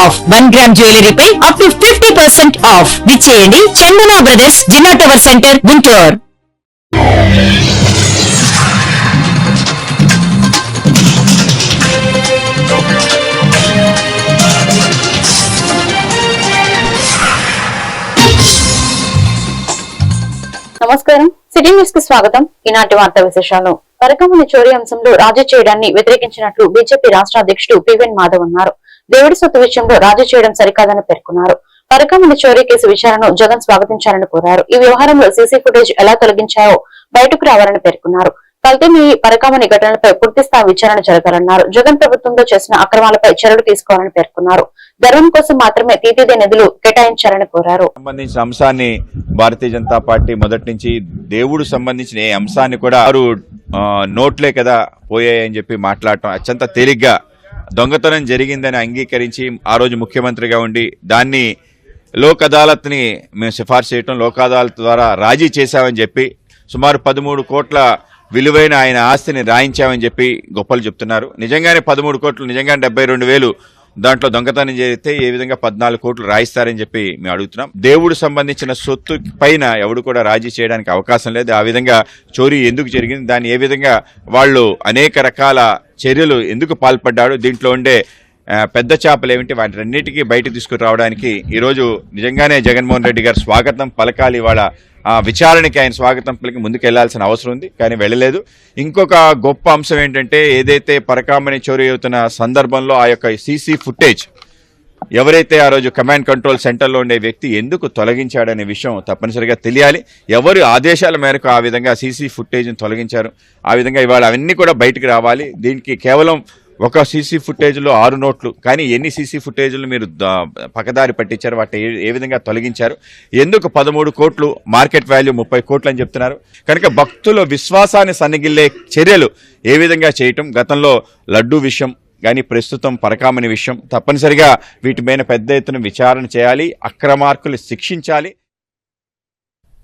off one gram jewellery pi up to fifty percent off. విచ్చేయండి Chandana brothers జిల్లా tower centre Guntur. నమస్కారం. City న్యూస్కి స్వాగతం. ఈనాటి వార్తా విశేషాలు. పరకమ్మని చోరీ అంశంలో రాజీ చేయడాన్ని వ్యతిరేకించినట్లు బీజేపీ రాష్ట్ర అధ్యక్షుడు పివెన్ మాధవ్ అన్నారు. దేవుడి సొత్తు విషయంలో రాజీ చేయడం సరికాదని పేర్కొన్నారు. పరకమని చోరీ కేసు విచారణను జగన్ స్వాగతించాలని కోరారు. ఈ వ్యవహారంలో సీసీ ఫుటేజ్ ఎలా తొలగించాయో బయటకు రావాలని పేర్కొన్నారు. కల్తీ పరకామణి ఘటనలపై పూర్తిస్థాయి విచారణ జరగాలన్నారు. జగన్ ప్రభుత్వంలో చేసిన అక్రమాలపై చర్యలు తీసుకోవాలని పేర్కొన్నారు. ధర్మం కోసం మాత్రమే తీతిదే నిధులు కేటాయించాలని కోరారు. సంబంధించిన అంశాన్ని భారతీయ జనతా పార్టీ మొదటి నుంచి దేవుడు సంబంధించిన ఏ అంశాన్ని కూడా వారు నోట్లే కదా పోయాయని చెప్పి మాట్లాడటం అత్యంత తేలిగ్గా దొంగతనం జరిగిందని అంగీకరించి ఆ రోజు ముఖ్యమంత్రిగా ఉండి దాన్ని లోక్ అదాలత్ని మేము సిఫార్సు చేయటం లోక్ అదాలత్ ద్వారా రాజీ చేశామని చెప్పి సుమారు పదమూడు కోట్ల విలువైన ఆయన ఆస్తిని రాయించామని చెప్పి గొప్పలు చెప్తున్నారు. నిజంగానే పదమూడు కోట్లు నిజంగానే డెబ్బై రెండు వేలు దాంట్లో దొంగతనం చేస్తే ఏ విధంగా పద్నాలుగు కోట్లు రాయిస్తారని చెప్పి మేము అడుగుతున్నాం. దేవుడు సంబంధించిన సొత్తు పైన ఎవడు కూడా రాజీ చేయడానికి అవకాశం లేదు. ఆ విధంగా చోరీ ఎందుకు జరిగింది? దాన్ని ఏ విధంగా వాళ్ళు అనేక రకాల చర్యలు ఎందుకు పాల్పడ్డాడు? దీంట్లో ఉండే పెద్ద చేపలు ఏమిటి? వాటిన్నిటికీ బయట తీసుకురావడానికి ఈరోజు నిజంగానే జగన్మోహన్ రెడ్డి గారు స్వాగతం పలకాలి ఇవాళ. విచారణకి ఆయన స్వాగతం పలికి ముందుకు వెళ్ళాల్సిన అవసరం ఉంది కానీ వెళ్ళలేదు. ఇంకొక గొప్ప అంశం ఏంటంటే ఏదైతే పరకామణి చోరీ అవుతున్న సందర్భంలో ఆ యొక్క సీసీ ఫుటేజ్ ఎవరైతే ఆ రోజు కమాండ్ కంట్రోల్ సెంటర్లో ఉండే వ్యక్తి ఎందుకు తొలగించాడనే విషయం తప్పనిసరిగా తెలియాలి. ఎవరు ఆదేశాల మేరకు ఆ విధంగా సీసీ ఫుటేజ్ని తొలగించారు? ఆ విధంగా ఇవాళ అవన్నీ కూడా బయటికి రావాలి. దీనికి కేవలం ఒక సీసీ ఫుటేజ్లో ఆరు నోట్లు. కానీ ఎన్ని సీసీ ఫుటేజ్లు మీరు పక్కదారి పట్టించారు వాటి ఏ- ఏ విధంగా తొలగించారు? ఎందుకు పదమూడు కోట్లు మార్కెట్ వాల్యూ ముప్పై కోట్లు అని చెప్తున్నారు? కనుక భక్తుల విశ్వాసాన్ని సన్నగిల్లే చర్యలు ఏ విధంగా చేయటం? గతంలో లడ్డూ విషయం కానీ ప్రస్తుతం పరకామని విషయం తప్పనిసరిగా వీటి పెద్ద ఎత్తున విచారణ చేయాలి అక్రమార్కులు శిక్షించాలి.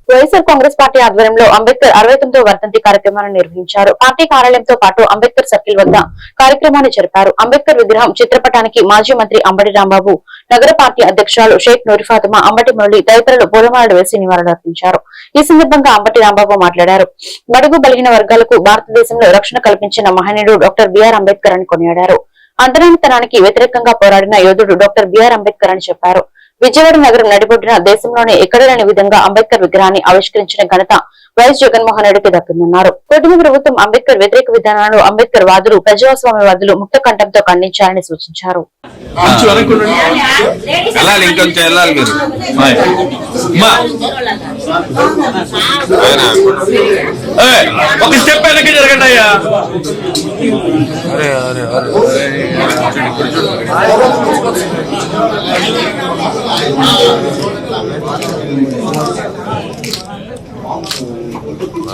వైఎస్ఆర్ కాంగ్రెస్ పార్టీ ఆధ్వర్యంలో అంబేద్కర్ అరవై తొమ్మిదో వర్ధంతి కార్యక్రమాన్ని నిర్వహించారు. పార్టీ కార్యాలయంతో పాటు అంబేద్కర్ సర్కిల్ వద్ద కార్యక్రమాన్ని జరిపారు. అంబేద్కర్ విగ్రహం చిత్రపటానికి మాజీ మంత్రి అంబడి రాంబాబు నగర పార్టీ అధ్యక్షురాలు షేక్ నూరి అంబటి మురళి తదితరులు పూలమాలలు వేసి నివాళులర్పించారు ఈ సందర్భంగా అంబటి రాంబాబు మాట్లాడారు. బడుగు బలిగిన వర్గాలకు భారతదేశంలో రక్షణ కల్పించిన మహనీయుడు డాక్టర్ బిఆర్ అంబేద్కర్ అని కొనియాడారు. అంతరానితనానికి వ్యతిరేకంగా పోరాడిన యోధుడు డాక్టర్ బిఆర్ అంబేద్కర్ అని చెప్పారు. విజయవాడ నగరం నడిబొడ్డిన దేశంలోనే ఎక్కడ లేని విధంగా అంబేద్కర్ విగ్రహాన్ని ఆవిష్కరించిన ఘనత వైఎస్ జగన్మోహన్ రెడ్డికి దక్కిందన్నారు కూటమి ప్రభుత్వం అంబేద్కర్ వ్యతిరేక విధానాలను అంబేద్కర్ వాదులు ప్రజాస్వామ్యవాదులు ముక్త కంఠంతో ఖండించాలని సూచించారు. ఒక స్టెప్ వెనక్కి జరగండి అయ్యా.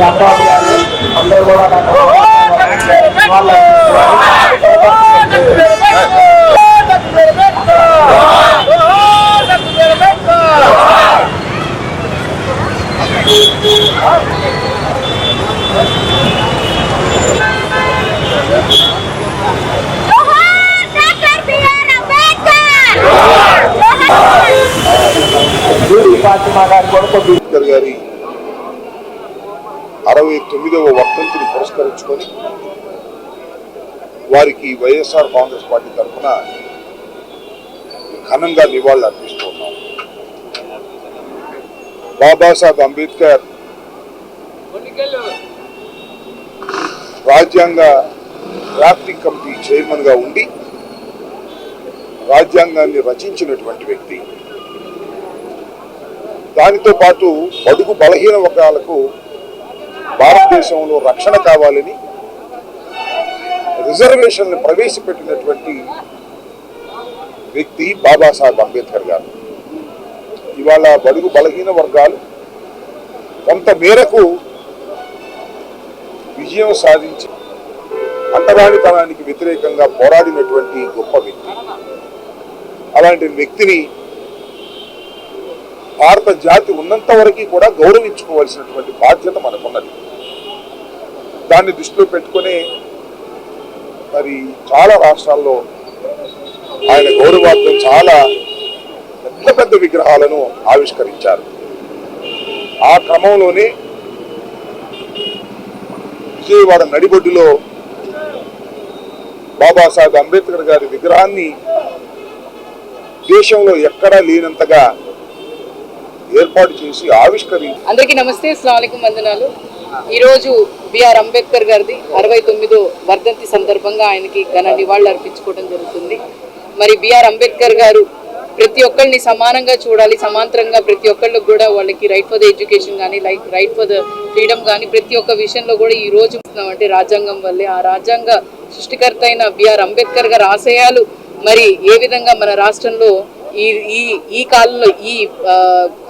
రామబాబు గారు అందరూ కూడా వాళ్ళ Thank you. అంబేద్కర్ గారి అరవై తొమ్మిదవ వర్తంతిని పురస్కరించుకొని వారికి వైఎస్ఆర్ కాంగ్రెస్ పార్టీ తరఫున ఘనంగా నివాళులు అర్పిస్తున్నాం బాబాసాహెబ్ అంబేద్కర్ రాజ్యాంగ డ్రాఫ్టింగ్ కమిటీ చైర్మన్గా ఉండి రాజ్యాంగాన్ని రచించినటువంటి వ్యక్తి. దానితో పాటు బడుగు బలహీన వర్గాలకు భారతదేశంలో రక్షణ కావాలని రిజర్వేషన్లు ప్రవేశపెట్టినటువంటి వ్యక్తి బాబాసాహెబ్ అంబేద్కర్ గారు. ఇవాళ బడుగు బలహీన వర్గాలు కొంత మేరకు విజయం సాధించి అంటరానితనానికి వ్యతిరేకంగా పోరాడినటువంటి గొప్ప వ్యక్తి. అలాంటి వ్యక్తిని భారత జాతి ఉన్నంత వరకు కూడా గౌరవించుకోవాల్సినటువంటి బాధ్యత మనకున్నది. దాన్ని దృష్టిలో పెట్టుకుని మరి చాలా రాష్ట్రాల్లో ఆయన గౌరవార్థం చాలా పెద్ద పెద్ద విగ్రహాలను ఆవిష్కరించారు. ఆ క్రమంలోనే విజయవాడ నడిబొడ్డులో బాబాసాహెబ్ అంబేద్కర్ గారి విగ్రహాన్ని దేశంలో ఎక్కడా లేనంతగా ఏర్పాటు చేసి ఆవిష్కరించి అందరికీ నమస్తే అస్సలం వందనాలు. ఈరోజు బిఆర్ అంబేద్కర్ గారిది అరవై తొమ్మిదో వర్ధంతి సందర్భంగా ఆయనకి ఘన నివాళులు అర్పించుకోవడం జరుగుతుంది. మరి బిఆర్ అంబేద్కర్ గారు ప్రతి ఒక్కరిని సమానంగా చూడాలి సమాంతరంగా ప్రతి ఒక్కళ్ళకి కూడా వాళ్ళకి రైట్ ఫర్ ద ఎడ్యుకేషన్ కానీ like right for the freedom కానీ ప్రతి ఒక్క విషయంలో కూడా ఈ రోజు అంటే రాజ్యాంగం వల్లే ఆ రాజ్యాంగ సృష్టికర్త అయిన బిఆర్ అంబేద్కర్ గారి ఆశయాలు మరి ఏ విధంగా మన రాష్ట్రంలో ఈ ఈ ఈ కాలంలో ఈ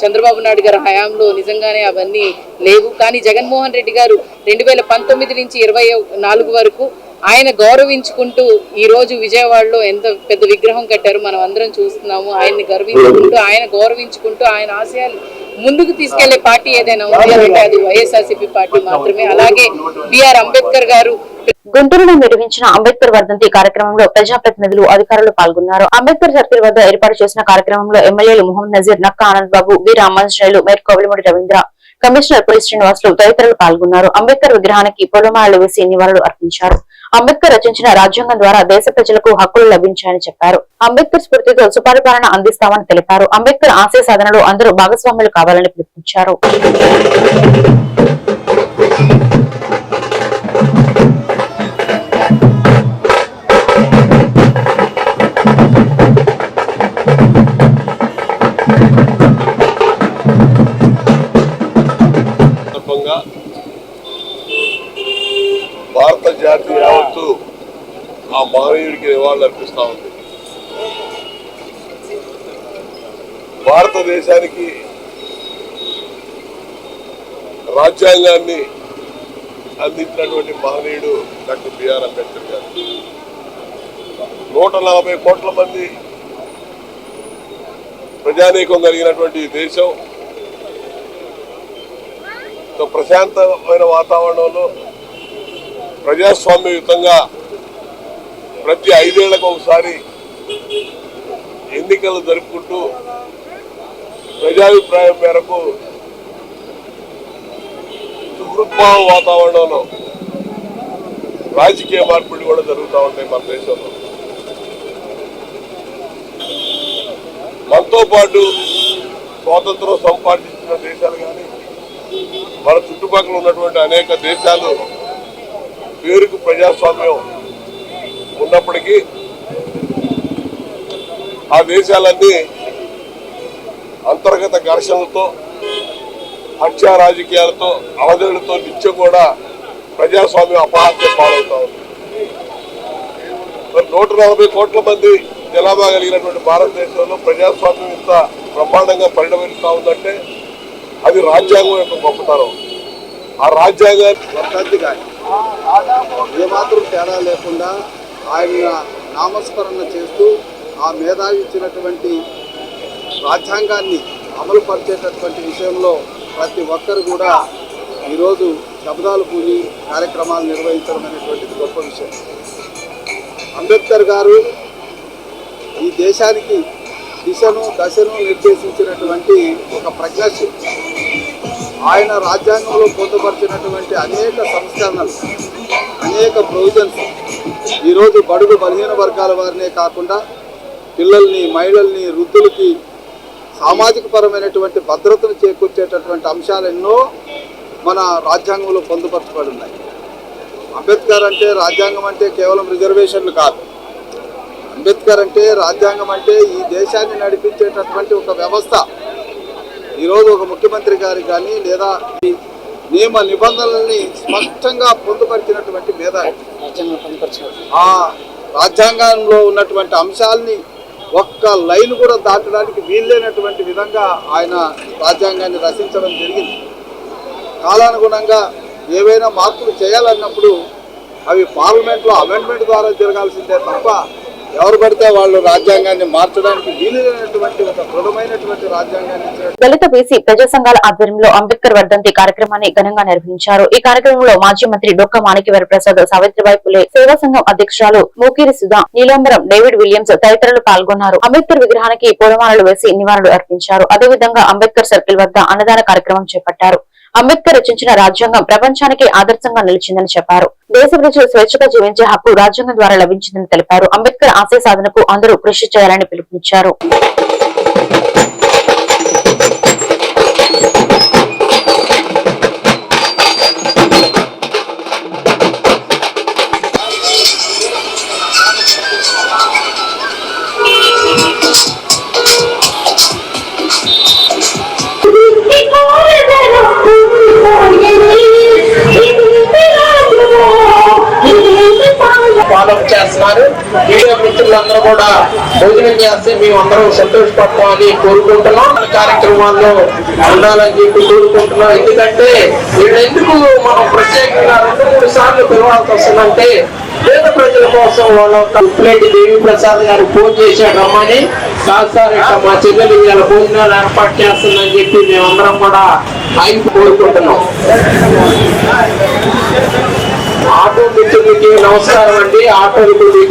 చంద్రబాబు నాయుడు గారి హయాంలో నిజంగానే అవన్నీ లేవు. కానీ జగన్మోహన్ రెడ్డి గారు రెండు వేల పంతొమ్మిది నుంచి ఇరవై నాలుగు వరకు ఆయన గౌరవించుకుంటూ ఈ రోజు విజయవాడలో ఎంత పెద్ద విగ్రహం కట్టారు మనం అందరం చూస్తున్నాము. ఆయన్ని గౌరవించుకుంటూ ఆయన గౌరవించుకుంటూ ఆయన ఆశయాలు ముందుకు తీసుకెళ్ళే పార్టీ ఏదైనా ఉంది అంటే అది వైఎస్ఆర్సీపీ పార్టీ మాత్రమే. అలాగే బిఆర్ అంబేద్కర్ గారు గుంటూరులో నిర్వహించిన అంబేద్కర్ వర్ధంతి కార్యక్రమంలో ప్రజాప్రతినిధులు అధికారులు పాల్గొన్నారు. అంబేద్కర్ సర్కిల్ వద్ద ఏర్పాటు చేసిన కార్యక్రమంలో ఎమ్మెల్యేలు Mohammed Nazeer Nakka Anand Babu V Ramanjaneyulu mayor Kovilamudi Ravindra commissioner Puli Srinivasulu తదితరులు పాల్గొన్నారు. అంబేద్కర్ విగ్రహానికి పూలమాలలు వేసి నివాళులు అర్పించారు. అంబేద్కర్ రచించిన రాజ్యాంగం ద్వారా దేశ ప్రజలకు హక్కులు లభించాయని చెప్పారు. అంబేద్కర్ స్ఫూర్తితో సుపరిపాలన అందిస్తామని తెలిపారు. అంబేద్కర్ ఆశయ సాధనలో అందరూ భాగస్వాములు కావాలని పిలుపునిచ్చారు. ఆ నివాళులు అర్పిస్తూ ఉంది. భారతదేశానికి రాజ్యాంగాన్ని అందించినటువంటి మహనీయుడు డాక్టర్ బిఆర్ అంబేద్కర్ గారు. నూట నలభై కోట్ల మంది ప్రజానీకం కలిగినటువంటి దేశం. ప్రశాంతమైన వాతావరణంలో ప్రజాస్వామ్యయుతంగా ప్రతి ఐదేళ్ళకు ఒకసారి ఎన్నికలు జరుపుకుంటూ ప్రజాభిప్రాయం మేరకు సుహృద్భావ వాతావరణంలో రాజకీయ మార్పులు కూడా జరుగుతూ ఉంటాయి మన దేశంలో. మనతో పాటు స్వాతంత్రం సంపాదించిన దేశాలు కానీ మన చుట్టుపక్కల ఉన్నటువంటి అనేక దేశాలు పేరుకు ప్రజాస్వామ్యం ఉన్నప్పటికీ ఆ దేశాలన్నీ అంతర్గత ఘర్షణలతో హత్యా రాజకీయాలతో అవధులతో నిత్యం కూడా ప్రజాస్వామ్యం అపహాస్యం పాలవుతా ఉంది. నూట నలభై కోట్ల మంది జనాభా కలిగినటువంటి భారతదేశంలో ప్రజాస్వామ్యం ఇంత బ్రహ్మాండంగా పరిణమిస్తూ ఉందంటే అది రాజ్యాంగం యొక్క గొప్పతనం. ఆ రాజ్యాంగాన్ని వర్ధంతి ఏమాత్రం తేడా లేకుండా ఆయన నామస్మరణ చేస్తూ ఆ మేధావి ఇచ్చినటువంటి రాజ్యాంగాన్ని అమలు పరిచేటటువంటి విషయంలో ప్రతి ఒక్కరు కూడా ఈరోజు శబ్దాలు పూని కార్యక్రమాలు నిర్వహించడం అనేటువంటిది గొప్ప విషయం. అంబేద్కర్ గారు ఈ దేశానికి దిశను దశను నిర్దేశించినటువంటి ఒక ప్రజ్ఞాశక్తి. ఆయన రాజ్యాంగంలో పొందుపరిచినటువంటి అనేక సంస్కరణలు అనేక ప్రొవిజన్స్. ఈరోజు బడుగు బలహీన వర్గాల వారినే కాకుండా పిల్లల్ని మహిళల్ని వృద్ధులకి సామాజిక పరమైనటువంటి భద్రతను చేకూర్చేటటువంటి అంశాలు ఎన్నో మన రాజ్యాంగంలో పొందుపరచబడి ఉన్నాయి. అంబేద్కర్ అంటే రాజ్యాంగం అంటే కేవలం రిజర్వేషన్లు కాదు. అంబేద్కర్ అంటే రాజ్యాంగం అంటే ఈ దేశాన్ని నడిపించేటటువంటి ఒక వ్యవస్థ. ఈరోజు ఒక ముఖ్యమంత్రి గారి కానీ లేదా ఈ నియమ నిబంధనల్ని స్పష్టంగా పొందుపరిచినటువంటి మీద ఆ రాజ్యాంగంలో ఉన్నటువంటి అంశాల్ని ఒక్క లైన్ కూడా దాటడానికి వీల్లేనటువంటి విధంగా ఆయన రాజ్యాంగాన్ని రచించడం జరిగింది. కాలానుగుణంగా ఏవైనా మార్పులు చేయాలన్నప్పుడు అవి పార్లమెంట్లో అమెండ్మెంట్ ద్వారా జరగాల్సిందే తప్ప ఎవరు పడితే వాళ్ళు రాజ్యాంగాన్ని మార్చడానికి వీలైనటువంటి ఒక దృఢమైనటువంటి రాజ్యాంగాన్ని దళిత బీసీ ప్రజా సంఘాల ఆధ్వర్యంలో అంబేద్కర్ వర్ధంతి కార్యక్రమాన్ని ఘనంగా నిర్వహించారు. ఈ కార్యక్రమంలో మాజీ మంత్రి డొక్క మాణిక్యవర ప్రసాద్ సావిత్రిబాయి పులే సేవా సంఘం అధ్యక్షురాలు మూకిరి సుధా నీలాంబరం డేవిడ్ విలియమ్స్ తదితరులు పాల్గొన్నారు. అంబేద్కర్ విగ్రహానికి పూలమాలలు వేసి నివాళులు అర్పించారు. అదేవిధంగా అంబేద్కర్ సర్కిల్ వద్ద అన్నదాన కార్యక్రమం చేపట్టారు. అంబేద్కర్ రచించిన రాజ్యాంగం ప్రపంచానికి ఆదర్శంగా నిలిచిందని చెప్పారు. దేశ ప్రజలు స్వేచ్ఛగా జీవించే హక్కు రాజ్యాంగం ద్వారా లభించిందని తెలిపారు. అంబేద్కర్ ఆశయ సాధనకు అందరూ కృషి చేయాలని పిలుపునిచ్చారు. ఉన్నారు. మీడియా మిత్రులందరూ కూడా భోజనం చేస్తే మేము అందరం సంతోషపడతామని కోరుకుంటున్నాం. మన కార్యక్రమాల్లో ఉండాలని చెప్పి కోరుకుంటున్నాం. ఎందుకంటే వీళ్ళెందుకు మనం ప్రత్యేకంగా రెండు మూడు సార్లు పిలవాల్సి వస్తుందంటే పేద ప్రజల కోసం వాళ్ళ ఉప్పులేటి దేవి ప్రసాద్ గారు ఫోన్ చేశాడు అమ్మని కాదు మా చెల్లెలు ఇవాళ భోజనాలు ఏర్పాటు చేస్తుందని చెప్పి మేమందరం కూడా ఆయన కోరుకుంటున్నాం. మిత్రులకి నమస్కారం అండి ఆటోలు కొద్ది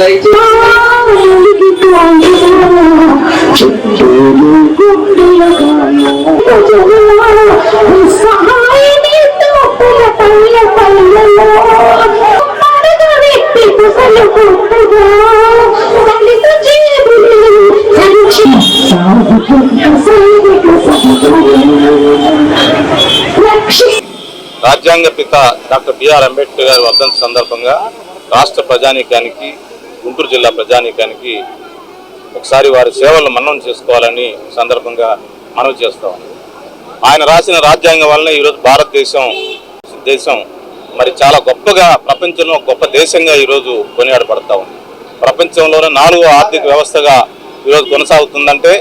రాజ్యాంగ పిత డాక్టర్ బిఆర్ అంబేద్కర్ గారి వర్ధంతి సందర్భంగా రాష్ట్ర ప్రజానీకానికి గుంటూరు జిల్లా ప్రజానీకానికి ఒకసారి వారి సేవలను మన్నం చేసుకోవాలని సందర్భంగా మనవి చేస్తాం ఆయన రాసిన రాజ్యాంగం వలన ఈరోజు భారతదేశం దేశం మరి చాలా గొప్పగా ప్రపంచంలో గొప్ప దేశంగా ఈరోజు కొనియాడబడతా ఉంది. ప్రపంచంలోనే నాలుగో ఆర్థిక వ్యవస్థగా ఈరోజు కొనసాగుతుందంటే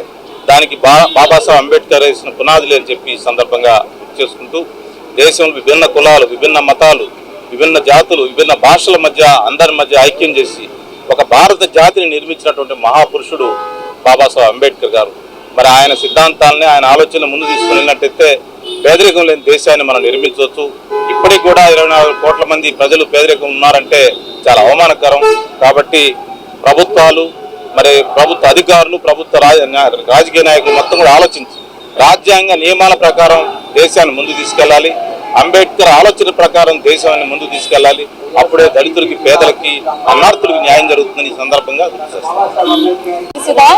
దానికి బా బాబాసాహెబ్ అంబేద్కర్ వేసిన పునాదులు అని చెప్పి సందర్భంగా చేసుకుంటూ దేశంలో విభిన్న కులాలు విభిన్న మతాలు విభిన్న జాతులు విభిన్న భాషల మధ్య అందరి మధ్య ఐక్యం చేసి ఒక భారత జాతిని నిర్మించినటువంటి మహాపురుషుడు బాబాసాహెబ్ అంబేద్కర్ గారు. మరి ఆయన సిద్ధాంతాలని ఆయన ఆలోచన ముందు తీసుకుని వెళ్ళినట్టయితే పేదరికం లేని దేశాన్ని మనం నిర్మించవచ్చు. ఇప్పటికి కూడా ఇరవై నాలుగు కోట్ల మంది ప్రజలు పేదరికం ఉన్నారంటే చాలా అవమానకరం. కాబట్టి ప్రభుత్వాలు మరి ప్రభుత్వ అధికారులు ప్రభుత్వ రాజ- రాజకీయ నాయకులు మొత్తం కూడా ఆలోచించి రాజ్యాంగ నియమాల ప్రకారం దేశాన్ని ముందు తీసుకెళ్ళాలి. అంబేద్కర్ ఆలోచన ప్రకారం దేశాన్ని ముందు తీసుకెళ్ళాలి. అప్పుడే దళితులకి పేదలకి అన్నార్థులకి న్యాయం జరుగుతుందని ఈ సందర్భంగా సుధా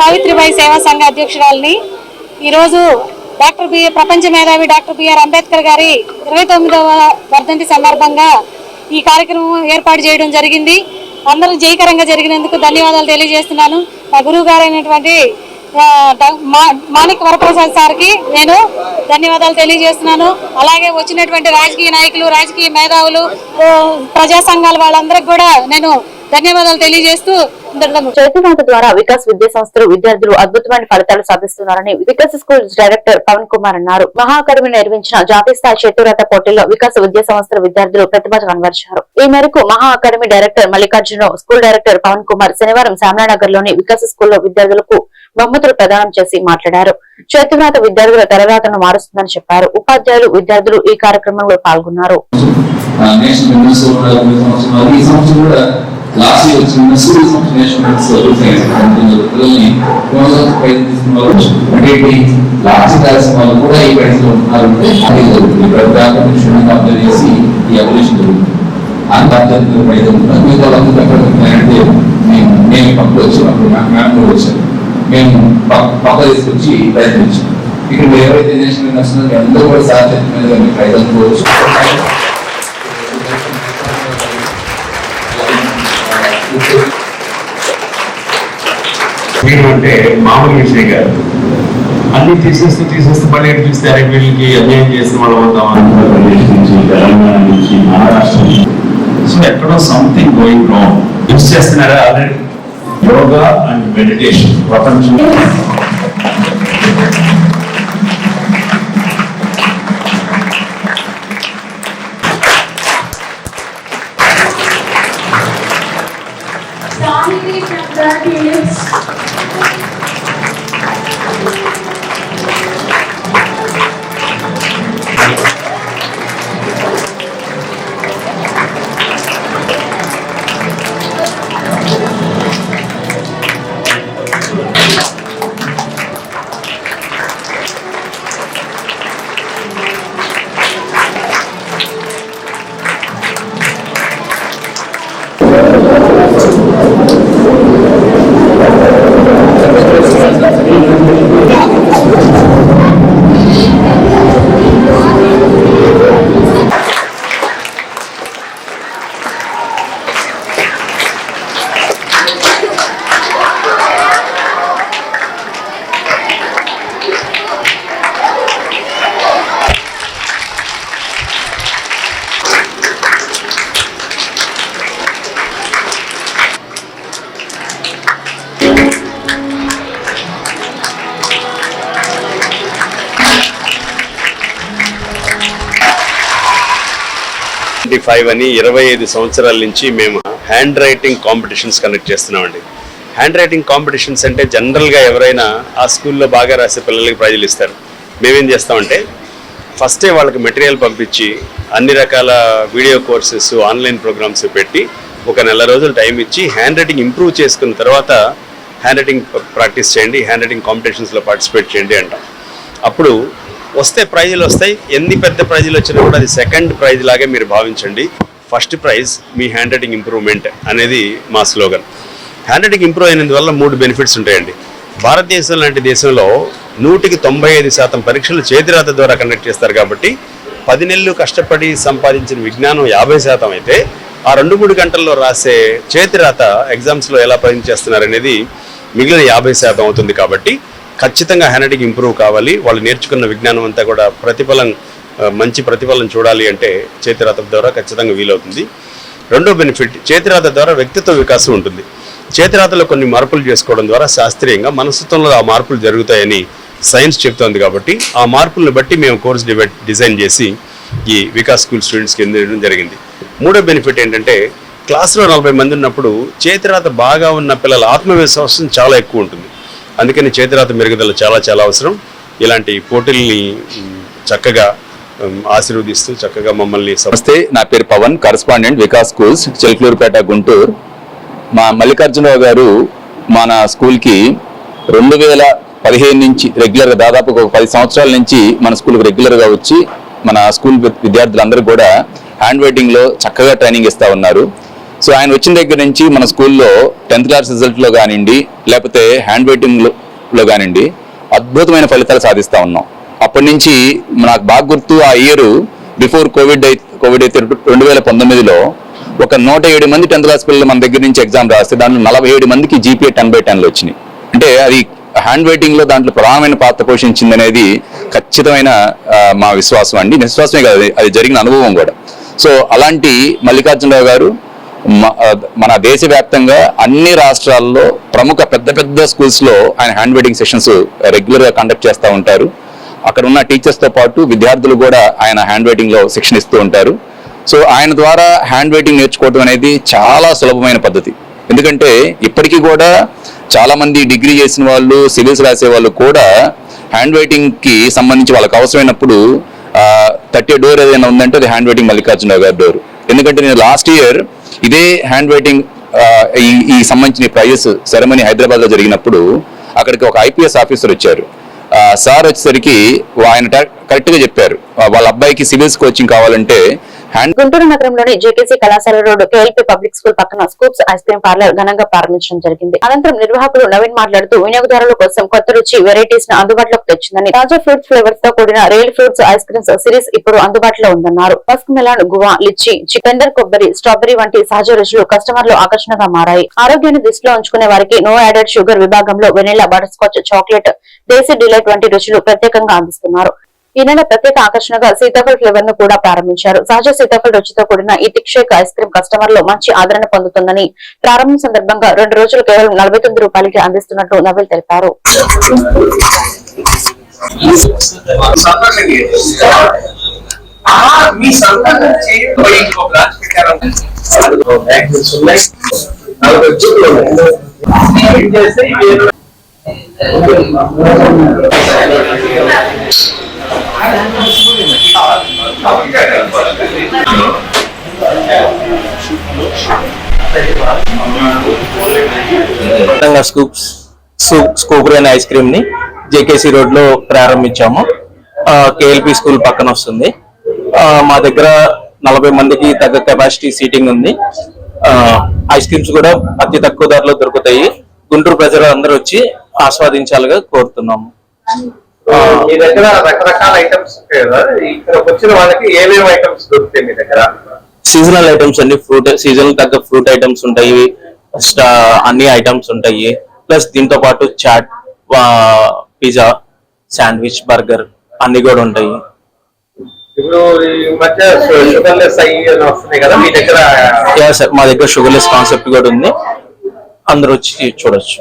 సావిత్రిబాయి సేవా సంఘ అధ్యక్షురాలని ఈరోజు డాక్టర్ బిఆర్ ప్రపంచ మేధావి డాక్టర్ బిఆర్ అంబేద్కర్ గారి ఇరవై తొమ్మిదవ వర్ధంతి సందర్భంగా ఈ కార్యక్రమం ఏర్పాటు చేయడం జరిగింది. అందరూ జయకరంగా జరిగినందుకు ధన్యవాదాలు తెలియజేస్తున్నాను. మా గురువు గారైనటువంటి మాణిక్ వరప్రసాద్ సార్కి నేను ధన్యవాదాలు తెలియజేస్తున్నాను. అలాగే వచ్చినటువంటి రాజకీయ నాయకులు రాజకీయ మేధావులు ప్రజా సంఘాల వాళ్ళందరికీ కూడా నేను ధన్యవాదాలు తెలియజేస్తూ చేతినాథ ద్వారా వికాస్ విద్యా సంస్థలు విద్యార్థులు అద్భుతమైన ఫలితాలు సాధిస్తున్నారని వికాస్ స్కూల్ డైరెక్టర్ పవన్ కుమార్ అన్నారు. మహా అకాడమీ నిర్వహించిన జాతీయ స్థాయి చేతురాత పోటీల్లో వికాస్ విద్యా సంస్థల విద్యార్థులు ప్రతిభ కనబరిచారు. ఈ మేరకు Maha academy director Mallikarjunarao school director Pavan Kumar శనివారం శ్యామలానగర్లోని వికాస్ స్కూల్లో విద్యార్థులకు బహుమతులు ప్రదానం చేసి మాట్లాడారు. చేతురాత విద్యార్థుల తలరాతను మారుస్తుందని చెప్పారు. ఉపాధ్యాయులు విద్యార్థులు ఈ కార్యక్రమంలో పాల్గొన్నారు. అంత మిగతా వాళ్ళందరూ ఎక్కడ మేము మేము పక్కకు వచ్చినప్పుడు మ్యామ్ కూడా వచ్చారు. మేము పక్క తీసుకొచ్చి ప్రైజ్ ఇచ్చాం ఇక్కడ ఎవరైతే నేషనల్ విన్నర్స్ ఉన్నారో అందరూ కూడా సార్ చెప్పిన మీద ప్రైజ్ అనుకోవచ్చు మీరు అంటే మామూలు విషయం కాదు. అన్ని తీసేస్తూ తీసేస్తూ మళ్ళీ ఎటు చూస్తే అరే వీళ్ళకి అన్యాయం చేసిన వాళ్ళు అవుతాం ఆంధ్రప్రదేశ్ నుంచి తెలంగాణ నుంచి మహారాష్ట్ర నుంచి సో ఎక్కడో సంథింగ్ గోయింగ్ రాంగ్ యూస్ చేస్తున్నారా? ఆల్రెడీ యోగా అండ్ మెడిటేషన్ ప్రపంచం. ఫైవ్ అని ఇరవై ఐదు సంవత్సరాల నుంచి మేము హ్యాండ్ రైటింగ్ కాంపిటీషన్స్ కండక్ట్ చేస్తున్నామండి. హ్యాండ్ రైటింగ్ కాంపిటీషన్స్ అంటే జనరల్గా ఎవరైనా ఆ స్కూల్లో బాగా రాసే పిల్లలకి ప్రైజులు ఇస్తారు. మేమేం చేస్తామంటే ఫస్టే వాళ్ళకి మెటీరియల్ పంపించి అన్ని రకాల వీడియో కోర్సెస్ ఆన్లైన్ ప్రోగ్రామ్స్ పెట్టి ఒక నెల రోజులు టైం ఇచ్చి హ్యాండ్ రైటింగ్ ఇంప్రూవ్ చేసుకున్న తర్వాత హ్యాండ్ రైటింగ్ ప్రాక్టీస్ చేయండి హ్యాండ్ రైటింగ్ కాంపిటీషన్స్లో పార్టిసిపేట్ చేయండి అంటాం. అప్పుడు వస్తే ప్రైజులు వస్తాయి. ఎన్ని పెద్ద ప్రైజులు వచ్చినా కూడా అది సెకండ్ ప్రైజ్ లాగే మీరు భావించండి. ఫస్ట్ ప్రైజ్ మీ హ్యాండ్ రైటింగ్ ఇంప్రూవ్మెంట్ అనేది మా స్లోగన్. హ్యాండ్ రైటింగ్ ఇంప్రూవ్ అయినందువల్ల మూడు బెనిఫిట్స్ ఉంటాయండి. భారతదేశం లాంటి దేశంలో నూటికి తొంభై ఐదు శాతం పరీక్షలు చేతిరాత ద్వారా కండక్ట్ చేస్తారు కాబట్టి పది నెలలు కష్టపడి సంపాదించిన విజ్ఞానం యాభై శాతం అయితే ఆ రెండు మూడు గంటల్లో రాసే చేతిరాత ఎగ్జామ్స్లో ఎలా పనిచేస్తున్నారు అనేది మిగిలిన యాభై శాతం అవుతుంది కాబట్టి ఖచ్చితంగా హ్యాండ్ రైటింగ్ ఇంప్రూవ్ కావాలి. వాళ్ళు నేర్చుకున్న విజ్ఞానం అంతా కూడా ప్రతిఫలం మంచి ప్రతిఫలం చూడాలి అంటే చేతిరాత ద్వారా ఖచ్చితంగా వీలవుతుంది. రెండో బెనిఫిట్ చేతిరాత ద్వారా వ్యక్తిత్వ వికాసం ఉంటుంది. చేతిరాతలో కొన్ని మార్పులు చేసుకోవడం ద్వారా శాస్త్రీయంగా మనస్తత్వంలో ఆ మార్పులు జరుగుతాయని సైన్స్ చెప్తోంది కాబట్టి ఆ మార్పులను బట్టి మేము కోర్స్ డివైడ్ డిజైన్ చేసి ఈ వికాస్ స్కూల్ స్టూడెంట్స్కి అందించడం జరిగింది. మూడో బెనిఫిట్ ఏంటంటే క్లాస్లో నలభై మంది ఉన్నప్పుడు చేతిరాత బాగా ఉన్న పిల్లల ఆత్మవిశ్వాసం చాలా ఎక్కువ ఉంటుంది. అందుకని చేతిరాత మెరుగుదల చాలా చాలా అవసరం. ఇలాంటి పోటీల్ని చక్కగా ఆశీర్వదిస్తూ చక్కగా మమ్మల్ని నమస్తే నా పేరు పవన్ కరస్పాండెంట్ వికాస్ స్కూల్స్ చెల్కూరుపేట గుంటూరు. మా మల్లికార్జునరావు గారు మన స్కూల్కి రెండు వేల పదిహేను నుంచి రెగ్యులర్గా దాదాపు ఒక పది సంవత్సరాల నుంచి మన స్కూల్కి రెగ్యులర్గా వచ్చి మన స్కూల్ విద్యార్థులందరూ కూడా హ్యాండ్ రైటింగ్లో చక్కగా ట్రైనింగ్ ఇస్తూ ఉన్నారు. సో ఆయన వచ్చిన దగ్గర నుంచి మన స్కూల్లో టెన్త్ క్లాస్ రిజల్ట్లో కానివ్వండి లేకపోతే హ్యాండ్ రైటింగ్లో కానివ్వండి అద్భుతమైన ఫలితాలు సాధిస్తూ ఉన్నాం. అప్పటి నుంచి నాకు బాగా గుర్తు ఆ ఇయర్ బిఫోర్ కోవిడ్ అయి కోవిడ్ అయితే రెండు వేల పంతొమ్మిదిలో ఒక నూట ఏడు మంది టెన్త్ క్లాస్ పిల్లలు మన దగ్గర నుంచి ఎగ్జామ్ రాస్తే దాంట్లో నలభై ఏడు మందికి జీపీఏ టెన్ బై టెన్లు వచ్చినాయి. అంటే అది హ్యాండ్ రైటింగ్లో దాంట్లో ప్రధానమైన పాత్ర పోషించింది అనేది ఖచ్చితమైన మా విశ్వాసం అండి. విశ్వాసమే కాదు అది- జరిగిన అనుభవం కూడా. సో అలాంటి మల్లికార్జునరావు గారు మన దేశవ్యాప్తంగా అన్ని రాష్ట్రాల్లో ప్రముఖ పెద్ద పెద్ద స్కూల్స్లో ఆయన హ్యాండ్ రైటింగ్ సెషన్స్ రెగ్యులర్గా కండక్ట్ చేస్తూ ఉంటారు. అక్కడ ఉన్న టీచర్స్తో పాటు విద్యార్థులు కూడా ఆయన హ్యాండ్ రైటింగ్లో శిక్షణ ఇస్తూ ఉంటారు. సో ఆయన ద్వారా హ్యాండ్ రైటింగ్ నేర్చుకోవడం అనేది చాలా సులభమైన పద్ధతి. ఎందుకంటే ఇప్పటికీ కూడా చాలామంది డిగ్రీ చేసిన వాళ్ళు సివిల్స్ రాసే వాళ్ళు కూడా హ్యాండ్ రైటింగ్కి సంబంధించి వాళ్ళకి అవసరమైనప్పుడు థర్టీ డోర్ ఏదైనా ఉందంటే అది హ్యాండ్ రైటింగ్ మల్లికార్జున గారి డోర్. ఎందుకంటే నేను లాస్ట్ ఇయర్ ఇదే హ్యాండ్ రైటింగ్ ఈ ఈ సంబంధించిన ప్రైజెస్ సెరమనీ హైదరాబాద్లో జరిగినప్పుడు అక్కడికి ఒక ఐపీఎస్ ఆఫీసర్ వచ్చారు. సార్ వచ్చేసరికి ఆయన కరెక్ట్గా చెప్పారు. వాళ్ళ అబ్బాయికి సివిల్స్ కోచింగ్ కావాలంటే గుంటూరు నగరంలోని జేకేసీ కళాశాల రోడ్ కేఎల్పీ పబ్లిక్ స్కూల్ పక్కన స్కూప్స్ ఐస్ క్రీమ్ పార్లర్ ఘనంగా ప్రారంభించడం జరిగింది. అనంతరం నిర్వాహకులు నవీన్ మాట్లాడుతూ వినియోగదారుల కోసం కొత్త రుచి వెరైటీస్ను అందుబాటులోకి తెచ్చిందని తాజా ఫ్రూట్ ఫ్లేవర్స్తో కూడిన real fruits ice creams series ఇప్పుడు అందుబాటులో ఉందన్నారు. మస్క్ మెలాన్ గువా లిచ్చి చికెండర్ కొబ్బరి స్ట్రాబెరీ వంటి సహజ రుచులు కస్టమర్లు ఆకర్షణగా మారాయి. ఆరోగ్యాన్ని దృష్టిలో ఉంచుకునే వారికి నో యాడెడ్ షుగర్ విభాగంలో vanilla butterscotch chocolate desi delight వంటి రుచులు ప్రత్యేకంగా అందిస్తున్నారు. ఈ నెల ప్రత్యేక ఆకర్షణగా సీతాఫల్ ఫ్లేవర్ను కూడా ప్రారంభించారు. సహజ సీతాఫల్ రుచితో కూడిన ఈ షేక్ ఐస్ క్రీమ్ కస్టమర్లు మంచి ఆదరణ పొందుతుందని ప్రారంభం సందర్భంగా రెండు రోజులు కేవలం నలభై తొమ్మిది రూపాయలకి అందిస్తున్నట్లు నవీల్ తెలిపారు. మీ సంతానం ఇంకో బ్రాంచ్ ఉన్నాయి ఉన్నాయి స్కూప్స్ స్కూప్ అనే ఐస్ క్రీమ్ని జేకేసీ రోడ్లో ప్రారంభించాము. కేఎల్పి స్కూల్ పక్కన వస్తుంది. మా దగ్గర నలభై మందికి తగ్గ కెపాసిటీ సీటింగ్ ఉంది. ఐస్ క్రీమ్స్ కూడా అతి తక్కువ ధరలో దొరుకుతాయి. గుంటూరు ప్రజలు అందరూ వచ్చి ఆస్వాదించాలిగా కోరుతున్నాము. మీ దగ్గర రకరకాల ఐటమ్స్ ఉంటాయి కదా. ఇక్కడికి వచ్చిన వాళ్ళకి ఏమేమి ఐటమ్స్ దొరుకుతాయి మీ దగ్గర? సీజనల్ ఐటమ్స్ అన్ని ఫ్రూట్ సీజన్ తగ్గ ఫ్రూట్ ఐటమ్స్ ఉంటాయి. అన్ని ఐటమ్స్ ఉంటాయి. ప్లస్ దీంతో పాటు చాట్ పిజ్జా శాండ్విచ్ బర్గర్ అన్ని కూడా ఉంటాయి. ఇప్పుడు ఈ మధ్య షుగర్లెస్ అయ్యి అని వస్తున్నాయి కదా మీ దగ్గర. మా దగ్గర షుగర్లెస్ కాన్సెప్ట్ కూడా ఉంది. అందరూ వచ్చి చూడొచ్చు.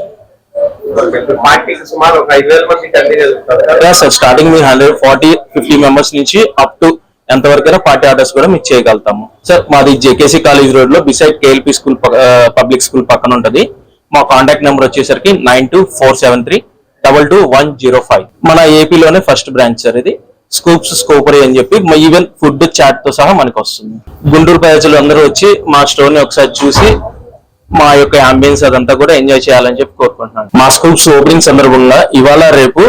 సుమారు ఒక ఐదు వేల మంది సార్ స్టార్టింగ్ మీ హండ్రెడ్ ఫార్టీ ఫిఫ్టీ మెంబర్స్ నుంచి అప్ టు ఎంత వరకైనా పార్టీ ఆర్డర్స్ కూడా మీకు చేయగలుగుతాము. సార్ మాది జేకేసీ కాలేజ్ రోడ్లో beside KLP school public school పక్కన ఉంటది. మా కాంటాక్ట్ నెంబర్ వచ్చేసరికి nine two four seven three double two one zero five మన ఏపీలోనే ఫస్ట్ బ్రాంచ్ సార్ ఇది. స్కూప్స్ స్కోపరీ అని చెప్పి ఈవెన్ ఫుడ్ చాట్తో సహా మనకు వస్తుంది గుంటూరు ప్రజలు అందరూ వచ్చి మా స్టోర్ని ఒకసారి చూసి మా యొక్క అంబియన్స్ అదంతా కూడా ఎంజాయ్ చేయాలని చెప్పి కోరుకుంటున్నాను. మా స్కూప్స్ ఓపెనింగ్ సందర్భంగా ఇవాళ రేపు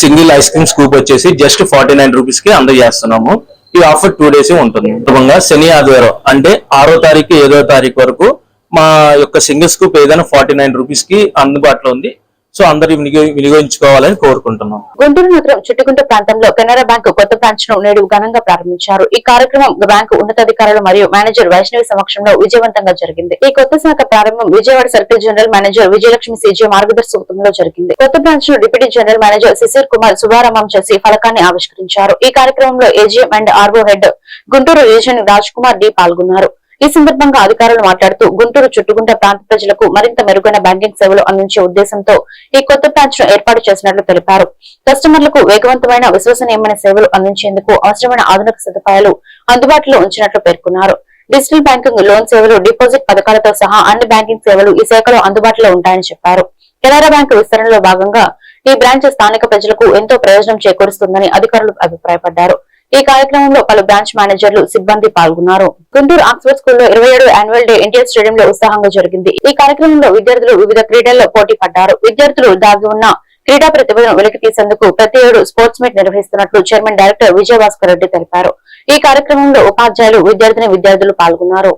సింగిల్ ఐస్ క్రీమ్ స్కూప్ వచ్చేసి జస్ట్ ఫార్టీ నైన్ రూపీస్కి అందజేస్తున్నాము. ఈ ఆఫర్ టూ డేస్ ఉంటుంది. సందర్భంగా శని ఆదివారం అంటే ఆరో తారీఖు ఏడో తారీఖు వరకు మా యొక్క సింగిల్ స్కూప్ ఏదైనా ఫార్టీ నైన్ రూపీస్కి అందుబాటులో ఉంది. సో అందరు వినియోగించుకోవాలని కోరుకుంటున్నాం. గుంటూరు నగరం చిట్టుకుంట ప్రాంతంలో కెనరా బ్యాంకు కొత్త బ్రాంచ్ను నేడు ఘనంగా ప్రారంభించారు. ఈ కార్యక్రమం బ్యాంకు ఉన్నతాధికారులు మరియు మేనేజర్ వైష్ణవి సమక్షంలో విజయవంతంగా జరిగింది. ఈ కొత్త శాఖ ప్రారంభం Vijayawada circle general manager Vijayalakshmi CJ మార్గదర్శకత్వంలో జరిగింది. కొత్త బ్రాంచ్ను deputy general manager Shishir Kumar శుభారంభం చేసి ఫలకాన్ని ఆవిష్కరించారు. ఈ కార్యక్రమంలో AGM and RO head Guntur region Raj Kumar D. పాల్గొన్నారు. ఈ సందర్భంగా అధికారులు మాట్లాడుతూ గుంటూరు చుట్టుగుంట ప్రాంత ప్రజలకు మరింత మెరుగైన బ్యాంకింగ్ సేవలు అందించే ఉద్దేశంతో ఈ కొత్త బ్రాంచ్ను ఏర్పాటు చేసినట్లు తెలిపారు. కస్టమర్లకు వేగవంతమైన విశ్వసనీయమైన సేవలు అందించేందుకు అవసరమైన ఆధునిక సదుపాయాలు అందుబాటులో ఉంచినట్లు పేర్కొన్నారు. డిజిటల్ బ్యాంకింగ్ లోన్ సేవలు డిపాజిట్ పథకాలతో సహా అన్ని బ్యాంకింగ్ సేవలు ఈ శాఖలో అందుబాటులో ఉంటాయని చెప్పారు. కెనరా బ్యాంకు విస్తరణలో భాగంగా ఈ బ్రాంచ్ స్థానిక ప్రజలకు ఎంతో ప్రయోజనం చేకూరుస్తుందని అధికారులు అభిప్రాయపడ్డారు. ఈ కార్యక్రమంలో పలు బ్రాంచ్ మేనేజర్లు సిబ్బంది పాల్గొన్నారు. గుంటూరు ఆక్స్ఫర్డ్ స్కూల్లో ఇరవై ఏడు యాన్యువల్ డే ఎన్టీఆర్ స్టేడియంలో ఉత్సాహంగా జరిగింది. ఈ కార్యక్రమంలో విద్యార్థులు వివిధ క్రీడల్లో పోటీ పడ్డారు. విద్యార్థులు దాగి ఉన్న క్రీడా ప్రతిభను వెలికి తీసేందుకు ప్రతి ఏడు స్పోర్ట్స్ మీట్ నిర్వహిస్తున్నట్లు చైర్మన్ డైరెక్టర్ విజయభాస్కర్ రెడ్డి తెలిపారు. ఈ కార్యక్రమంలో ఉపాధ్యాయులు విద్యార్థిని విద్యార్థులు పాల్గొన్నారు.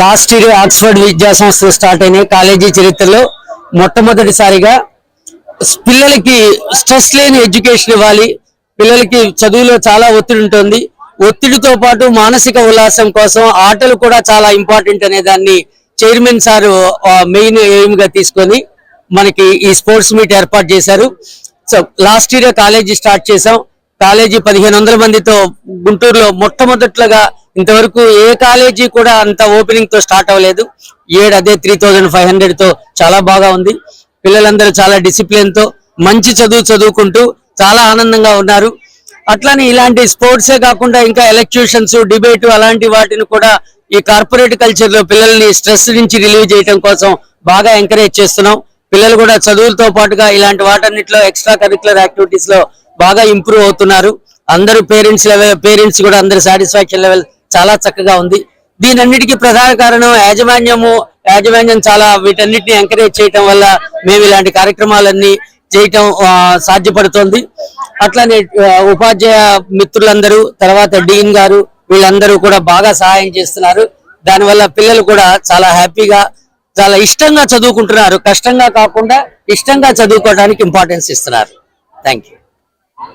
లాస్ట్ ఇయర్ ఆక్స్ఫర్డ్ విద్యా సంస్థలు స్టార్ట్ అయిన కాలేజీ చరిత్రలో మొట్టమొదటిసారిగా పిల్లలకి స్ట్రెస్ లేని ఎడ్యుకేషన్ ఇవ్వాలి. పిల్లలకి చదువులో చాలా ఒత్తిడి ఉంటుంది. ఒత్తిడితో పాటు మానసిక ఉల్లాసం కోసం ఆటలు కూడా చాలా ఇంపార్టెంట్ అనే దాన్ని చైర్మన్ సార్ మెయిన్ ఎయిమ్గా తీసుకొని మనకి ఈ స్పోర్ట్స్ మీట్ ఏర్పాటు చేశారు. So last year college start చేసాం కాలేజీ పదిహేను వందల మందితో గుంటూరులో మొట్టమొదట్లుగా ఇంతవరకు ఏ కాలేజీ కూడా అంత ఓపెనింగ్తో స్టార్ట్ అవ్వలేదు. ఏడు అదే త్రీ థౌజండ్ ఫైవ్ హండ్రెడ్తో చాలా బాగా ఉంది. పిల్లలందరూ చాలా డిసిప్లిన్తో మంచి చదువు చదువుకుంటూ చాలా ఆనందంగా ఉన్నారు. అట్లానే ఇలాంటి స్పోర్ట్సే కాకుండా ఇంకా ఎలక్ట్యూషన్స్ డిబేట్ అలాంటి వాటిని కూడా ఈ కార్పొరేట్ కల్చర్లో పిల్లల్ని స్ట్రెస్ నుంచి రిలీవ్ చేయడం కోసం బాగా ఎంకరేజ్ చేస్తున్నాం. పిల్లలు కూడా చదువులతో పాటుగా ఇలాంటి వాటన్నిటిలో ఎక్స్ట్రా కరిక్యులర్ యాక్టివిటీస్లో బాగా ఇంప్రూవ్ అవుతున్నారు. అందరూ పేరెంట్స్ లెవెల్ పేరెంట్స్ కూడా అందరు సాటిస్ఫాక్షన్ లెవెల్ చాలా చక్కగా ఉంది. దీనన్నిటికీ ప్రధాన కారణం యాజమాన్యము యాజమాన్యం చాలా వీటన్నిటిని ఎంకరేజ్ చేయటం వల్ల మేము ఇలాంటి కార్యక్రమాలన్నీ చేయటం సాధ్యపడుతోంది. అట్లానే ఉపాధ్యాయ మిత్రులందరూ తర్వాత డీన్ గారు వీళ్ళందరూ కూడా బాగా సహాయం చేస్తున్నారు. దానివల్ల పిల్లలు కూడా చాలా హ్యాపీగా చాలా ఇష్టంగా చదువుకుంటున్నారు. కష్టంగా కాకుండా ఇష్టంగా చదువుకోవడానికి ఇంపార్టెన్స్ ఇస్తున్నారు. Thank you